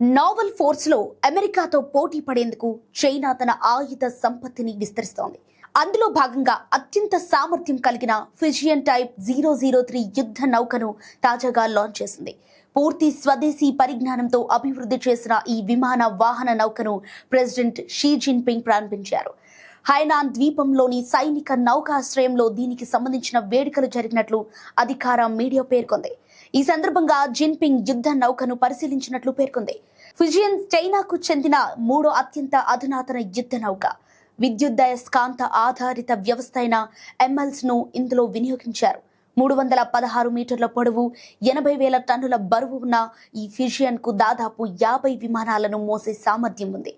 Naval ఫోర్స్లో అమెరికాతో పోటీ పడేందుకు China తన ఆయుధ సంపత్తిని విస్తరిస్తోంది. అందులో భాగంగా అత్యంత సామర్థ్యం కలిగిన Fujian type zero zero three యుద్ధ నౌకను తాజాగా లాంచ్ చేసింది. పూర్తి స్వదేశీ పరిజ్ఞానంతో అభివృద్ధి చేసిన ఈ విమాన వాహన నౌకను ప్రెసిడెంట్ షీ జిన్పింగ్ ప్రారంభించారు. హైనాన్ ద్వీపంలోని సైనిక నౌకాశ్రయంలో దీనికి సంబంధించిన వేడుకలు జరిగినట్లు అధికార మీడియా పేర్కొంది. ఈ సందర్భంగా జిన్పింగ్ యుద్ధ నౌకను పరిశీలించినట్లు పేర్కొంది. ఫిజియన్ చైనాకు చెందిన మూడో అత్యంత అధునాతన యుద్ధ నౌక. విద్యుద్దయస్కాంత ఆధారిత వ్యవస్థ అయిన ఎంఎల్స్ను ఇందులో వినియోగించారు. మూడు వందల పదహారు మీటర్ల పొడవు ఎనభై వేల టన్నుల బరువు ఉన్న ఈ ఫిషియన్కు దాదాపు యాభై విమానాలను మోసే సామర్థ్యం ఉంది.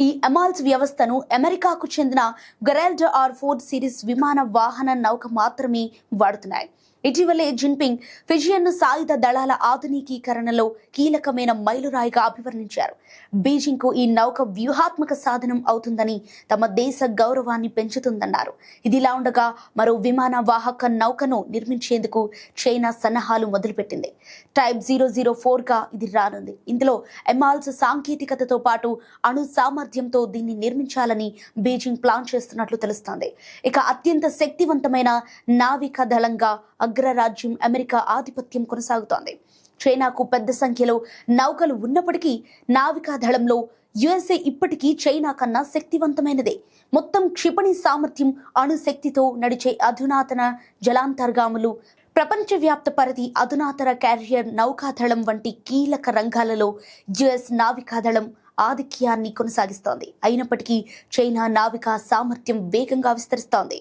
ఈ ఎమాల్స్ వ్యవస్థను అమెరికాకు చెందిన గొరెల్డో ఆర్ ఫోర్డ్ సిరీస్ విమాన వాహన నౌక మాత్రమే వాడుతున్నాయి. ఇటీవలే జిన్పింగ్ ఫిజియన్ను సాయుధ దళాల ఆధునికీకరణలో కీలకమైన మైలురాయిగా అభివర్ణించారు. బీజింగ్కు ఈ నౌక వ్యూహాత్మక సాధనం అవుతుందని తమ దేశ గౌరవాన్ని పెంచుతుందన్నారు. ఇదిలా ఉండగా మరో విమాన వాహక నౌకను నిర్మించేందుకు చైనా సన్నాహాలు మొదలుపెట్టింది. టైప్ జీరో జీరో ఫోర్గా ఇది రానుంది. ఇందులో ఎమాల్స్ సాంకేతికతతో పాటు అణు సామర్థ్యంతో దీన్ని నిర్మించాలని బీజింగ్ ప్లాన్ చేస్తున్నట్లు తెలుస్తోంది. ఇక అత్యంత శక్తివంతమైన నావిక దళంగా అగ్రరాజ్యం అమెరికా ఆధిపత్యం కొనసాగుతోంది. చైనాకు పెద్ద సంఖ్యలో నౌకలు ఉన్నప్పటికీ నావికా దళంలో యుఎస్ఏ ఇప్పటికీ చైనా కన్నా శక్తివంతమైనదే. మొత్తం క్షిపణి సామర్థ్యం అణుశక్తితో నడిచే అధునాతన జలాంతర్గాములు ప్రపంచవ్యాప్త పరిధి అధునాతన క్యారియర్ నౌకాదళం వంటి కీలక రంగాలలో యుఎస్ నావికాదళం ఆధిక్యాన్ని కొనసాగిస్తోంది. అయినప్పటికీ చైనా నావికా సామర్థ్యం వేగంగా విస్తరిస్తోంది.